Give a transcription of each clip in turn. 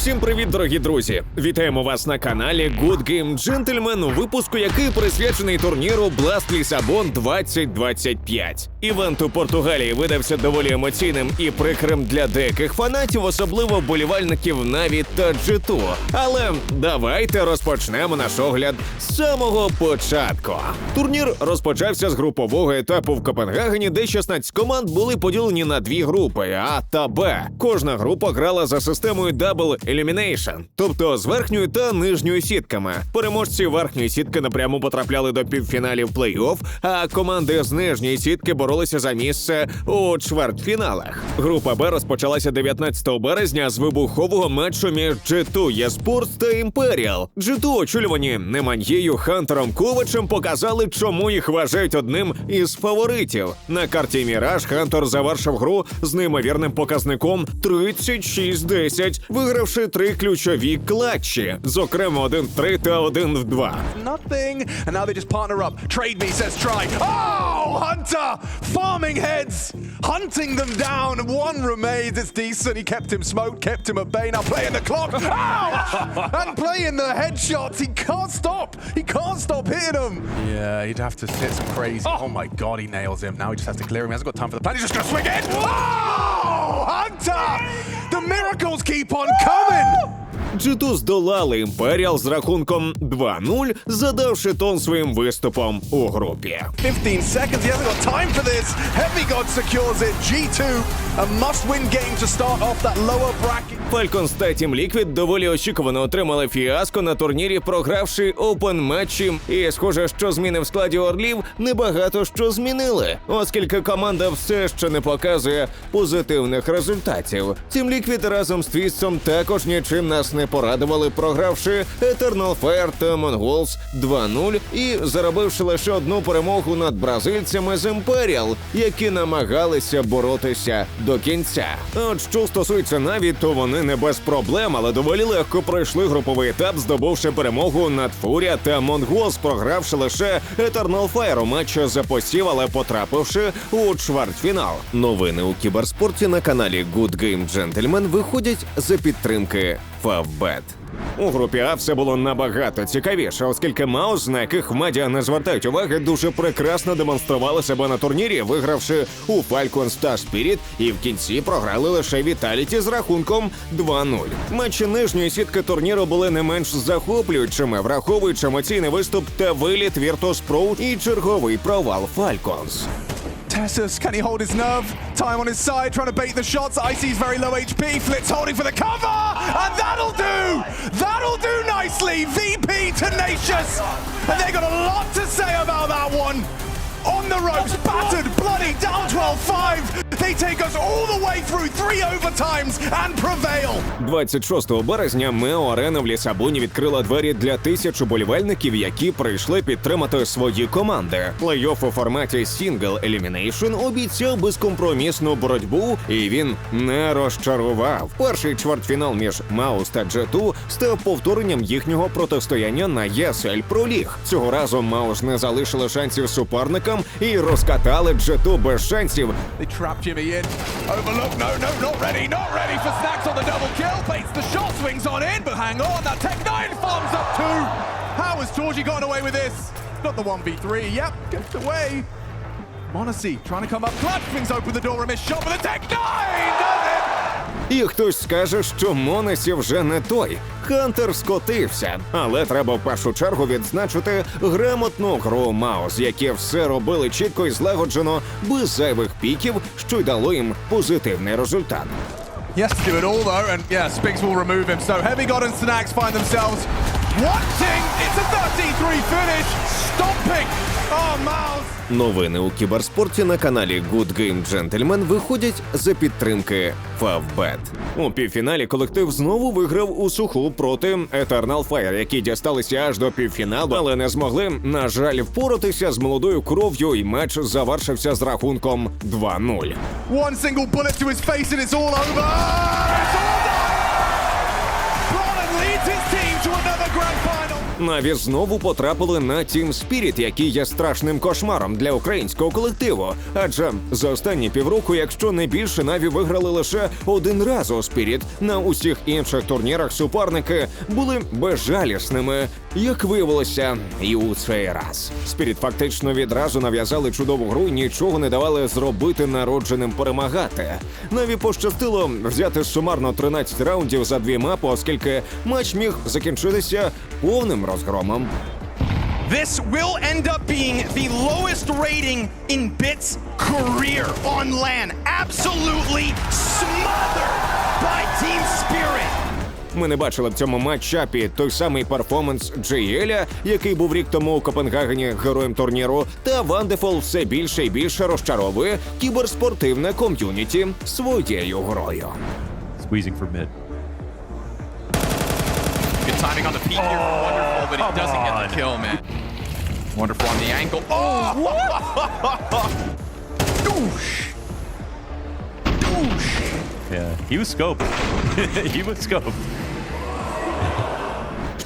Всім привіт, дорогі друзі! Вітаємо вас на каналі Good Game Gentleman випуску, який присвячений турніру Blast Лісабон 2025. Івент у Португалії видався доволі емоційним і прикрим для деяких фанатів, особливо вболівальників Наві та G2. Але давайте розпочнемо наш огляд з самого початку. Турнір розпочався з групового етапу в Копенгагені, де 16 команд були поділені на дві групи А та Б. Кожна група грала за системою Double Elimination, тобто з верхньою та нижньою сітками. Переможці верхньої сітки напряму потрапляли до півфіналів плей-офф, а команди з нижньої сітки боролися за місце у чвертьфіналах. Група Б розпочалася 19 березня з вибухового матчу між G2 eSports та Imperial. G2, очолювані Неманьєю Хантером Ковачем, показали, чому їх вважають одним із фаворитів. На карті Міраж Хантер завершив гру з неймовірним показником 36-10, вигравши три ключові клатчі, зокрема 1-3 та 1-2. Nothing, and now they just partner up. Trade me, says try. Oh, Hunter! Farming heads! Hunting them down. One remains. It's decent. He kept him smoked, kept him at bay. Now playing the clock. Ouch! and playing the headshots. He can't stop. He can't stop hitting them. Yeah, he'd have to hit some crazy. Oh. oh. my god, he nails him. Now he just has to clear him. He hasn't got time for the plan. He's just gonna swing it. Oh, Hunter! The miracles keep on coming! G2 здолали Imperial з рахунком 2-0, задавши тон своїм виступом у групі. 15 seconds. He hasn't got time for. Heavy God secures it. G2, Falcons та Team Liquid доволі очікувано отримали фіаско на турнірі, програвши опен матчі. І схоже, що зміни в складі орлів небагато що змінили, оскільки команда все ще не показує позитивних результатів. Team Liquid разом з Твістом також нічим нас не порадували, програвши Eternal Fire та Mongols 2-0 і заробивши лише одну перемогу над бразильцями з Imperial, які намагалися боротися до кінця. От що стосується Наві, то вони не без проблем, але доволі легко пройшли груповий етап, здобувши перемогу над Фурія та Монгос, програвши лише Eternal Fire у матчі за посів, але потрапивши у чвертьфінал. Новини у кіберспорті на каналі Good Game Gentleman виходять за підтримки Favbet. У групі А все було набагато цікавіше, оскільки Маус, на яких медіа не звертають уваги, дуже прекрасно демонстрували себе на турнірі, вигравши у Falcons та Spirit, і в кінці програли лише Віталіті з рахунком 2-0. Матчі нижньої сітки турніру були не менш захоплюючими, враховуючи емоційний виступ та виліт Virtus і черговий провал Falcons. Tessus, can he hold his nerve? Time on his side, trying to bait the shots. Icy's very low HP. Flitz holding for the cover, and that'll do. That'll do nicely. VP tenacious, and they got a lot to say about that one. On the ropes, battered, bloody, down 12-5. They take us all the way through three overtimes and prevail. 26 березня Мео Арена в Лісабоні відкрила двері для тисяч уболівальників, які прийшли підтримати свої команди. Плей-офф у форматі Single Elimination обіцяв безкомпромісну боротьбу, і він не розчарував. Перший чвертьфінал між Маус та Джету став повторенням їхнього протистояння на Pro League. Цього разу Маус не залишили шансів суперникам і розкатали Джету без шансів. They Jimmy in. Overlook. No, no, not ready. Not ready for Snacks on the double kill. Baits the shot, swings on in, but hang on. That Tech 9 farms up two. How has Georgie gotten away with this? Not the 1v3. Yep, gets away. Monacy trying to come up clutch. Swings open the door. A missed shot with the Tech 9. І хтось скаже, що Монесі вже не той. Хантер скотився, але треба в першу чергу відзначити грамотну гру Маус, які все робили чітко і злагоджено, без зайвих піків, що й дало їм позитивний результат. Has to it all though, and yeah, Spigs will remove him. So Heavy God and Snacks find themselves wanting. It's a 33 finish. Stomping. Новини у кіберспорті на каналі Good Game Gentleman виходять за підтримки Favbet. У півфіналі колектив знову виграв у суху проти Eternal Fire, які дісталися аж до півфіналу, але не змогли, на жаль, впоратися з молодою кров'ю, і матч завершився з рахунком 2-0. One single bullet to his face and it's all over. It's all. Brolin leads his team to another grand. Наві знову потрапили на Team Spirit, який є страшним кошмаром для українського колективу. Адже за останні півроку, якщо не більше, Наві виграли лише один раз у Spirit. На усіх інших турнірах суперники були безжалісними. Як виявилося, і у цей раз Spirit фактично відразу нав'язали чудову гру, і нічого не давали зробити народженим перемагати. Наві пощастило взяти сумарно 13 раундів за дві мапи, оскільки матч міг закінчитися повним розгромом. This will end up being the lowest rating in Bit's career on LAN. Absolutely smothered by Team Spirit. Ми не бачили в цьому матчапі той самий перформанс Джеєля, який був рік тому у Копенгагені героєм турніру, та Вандефол все більше і більше розчаровує кіберспортивне ком'юніті своєю грою. Squeezing for mid. Good timing on the peak here Wonderful, but he doesn't get the kill, man. Wonderful on the angle. Oh! oh yeah, he was scoped. he was scoped.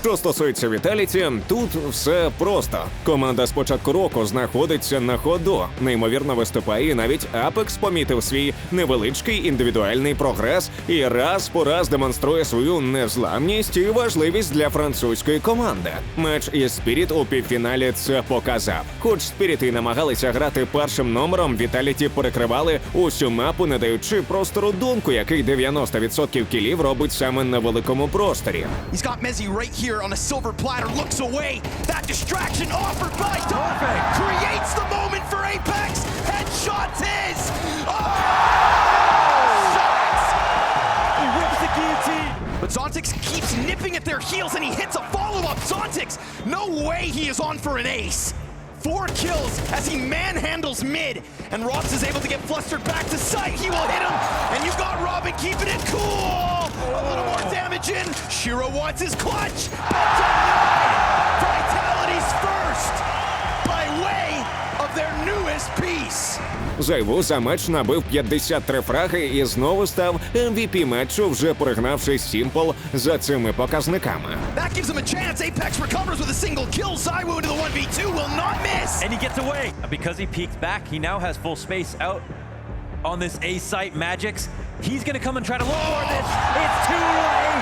Що стосується Віталіті, тут все просто. Команда з початку року знаходиться на ходу. Неймовірно виступає, і навіть Апекс помітив свій невеличкий індивідуальний прогрес і раз по раз демонструє свою незламність і важливість для французької команди. Матч із Спіріт у півфіналі це показав. Хоч Спіріти й намагалися грати першим номером, Віталіті перекривали усю мапу, не даючи простору донку, який 90% кілів робить саме на великому просторі. He's got on a silver platter, looks away. That distraction offered by Perfect. creates the moment for Apex. Headshots his. Oh! He rips the guillotine. But Zontix keeps nipping at their heels and he hits a follow-up. Zontix, no way he is on for an ace. Four kills as he manhandles mid, and Ross is able to get flustered back to sight. He will hit him, and you've got Robin keeping it cool. A little more damage in. Shiro wants his clutch, Зайву за матч набив 53 фраги і знову став MVP матчу, вже перегнавши Сімпл за цими показниками. That gives him a chance. Apex recovers with a single kill. Zywoo into the 1v2 will not miss. And he gets away. Because he peeked back, he now has full space out on this A site Magix. He's gonna come and try to look for this. It's too late.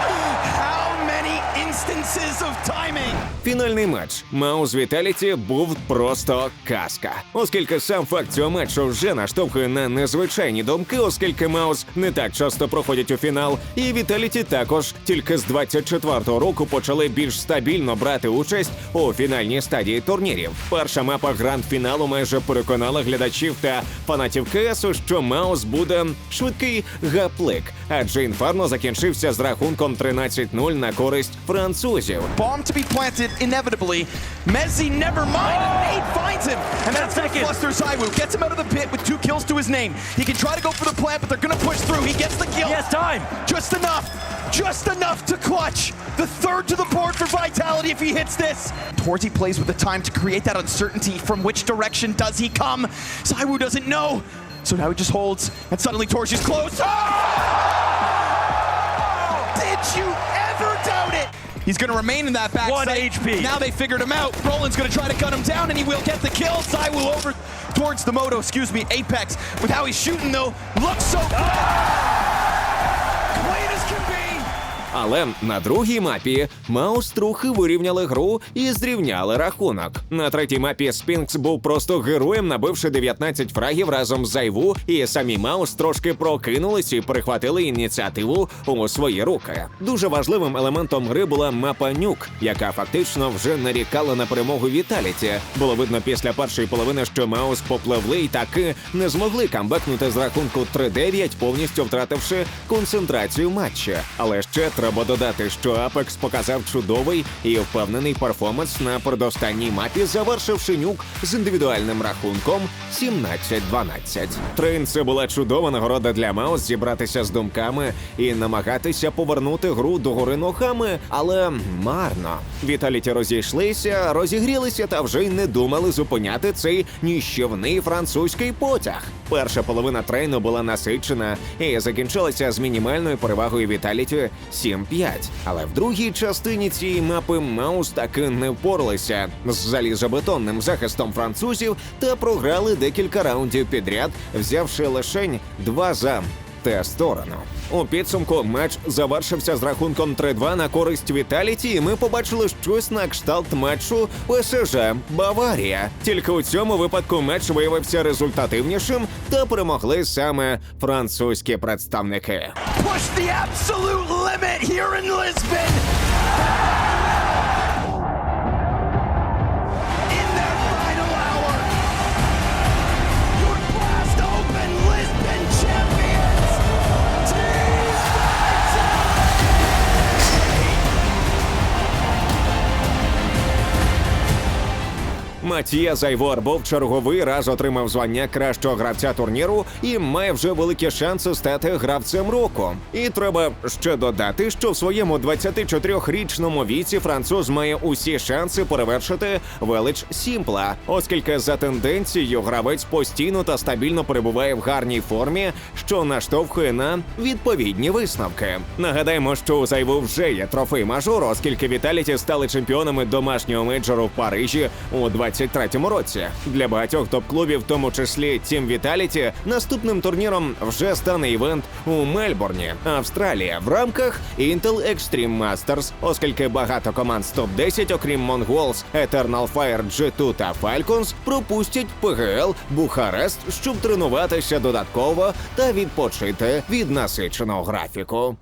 Фінальний матч. Маус Віталіті був просто казка, оскільки сам факт цього матчу вже наштовхує на незвичайні думки, оскільки Маус не так часто проходять у фінал, і Віталіті також тільки з 24-го року почали більш стабільно брати участь у фінальній стадії турнірів. Перша мапа гранд-фіналу майже переконала глядачів та фанатів КСу, що Маус буде швидкий гаплик, адже інфарно закінчився з рахунком 13-0 на користь французів. Bomb to be planted inevitably. Mezzi never mind. and Nade finds him. And that's gonna Second. fluster Zywoo. Gets him out of the pit with two kills to his name. He can try to go for the plant, but they're gonna push through. He gets the kill. He has time. Just enough. Just enough to clutch. The third to the board for Vitality if he hits this. Torty plays with the time to create that uncertainty. From which direction does he come? Zywoo doesn't know. So now he just holds, and suddenly Torch is close. Did you ever doubt it? He's gonna remain in that back One site. HP. Now they figured him out. Roland's gonna try to cut him down, and he will get the kill. Zywoo over towards the moto, excuse me, Apex. With how he's shooting though, looks so good. Ah! Але на другій мапі Маус трохи вирівняли гру і зрівняли рахунок. На третій мапі Спінкс був просто героєм, набивши 19 фрагів разом з Зайву, і самі Маус трошки прокинулись і перехватили ініціативу у свої руки. Дуже важливим елементом гри була мапа Нюк, яка фактично вже нарікала на перемогу Віталіті. Було видно після першої половини, що Маус попливли і таки не змогли камбекнути з рахунку 3-9, повністю втративши концентрацію матча. Але ще треба додати, що Апекс показав чудовий і впевнений перформанс на передостанній мапі, завершивши нюк з індивідуальним рахунком 17-12. Трейн це була чудова нагорода для Маус зібратися з думками і намагатися повернути гру до гори ногами, але марно. Віталіті розійшлися, розігрілися та вже й не думали зупиняти цей ніщівний французький потяг. Перша половина трейну була насичена і закінчилася з мінімальною перевагою Віталіті 7-5. Але в другій частині цієї мапи Маус таки не впоралися з залізобетонним захистом французів та програли декілька раундів підряд, взявши лишень два за те сторону. У підсумку матч завершився з рахунком 3-2 на користь Віталіті, і ми побачили щось на кшталт матчу ПСЖ Баварія. Тільки у цьому випадку матч виявився результативнішим та перемогли саме французькі представники. Push the absolute limit here in Lisbon. Матія Зайвор в черговий раз отримав звання кращого гравця турніру і має вже великі шанси стати гравцем року. І треба ще додати, що в своєму 24-річному віці француз має усі шанси перевершити велич Сімпла, оскільки за тенденцією гравець постійно та стабільно перебуває в гарній формі, що наштовхує на відповідні висновки. Нагадаємо, що у Зайву вже є трофей мажору, оскільки Віталіті стали чемпіонами домашнього мейджору в Парижі у 23-му році. Для багатьох топ-клубів, в тому числі Тім Віталіті, наступним турніром вже стане івент у Мельбурні, Австралія, в рамках Intel Extreme Masters, оскільки багато команд з топ-10, окрім Mongols, Eternal Fire, G2 та Falcons, пропустять ПГЛ Бухарест, щоб тренуватися додатково та відпочити від насиченого графіку.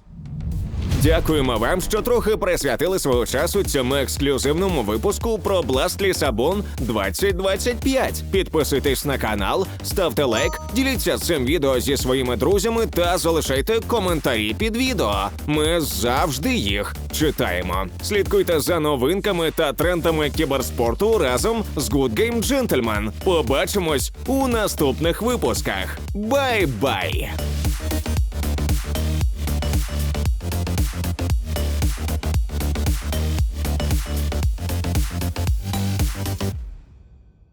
Дякуємо вам, що трохи присвятили свого часу цьому ексклюзивному випуску про Blast Лісабон 2025. Підписуйтесь на канал, ставте лайк, діліться цим відео зі своїми друзями та залишайте коментарі під відео. Ми завжди їх читаємо. Слідкуйте за новинками та трендами кіберспорту разом з Good Game Gentleman. Побачимось у наступних випусках. Бай-бай!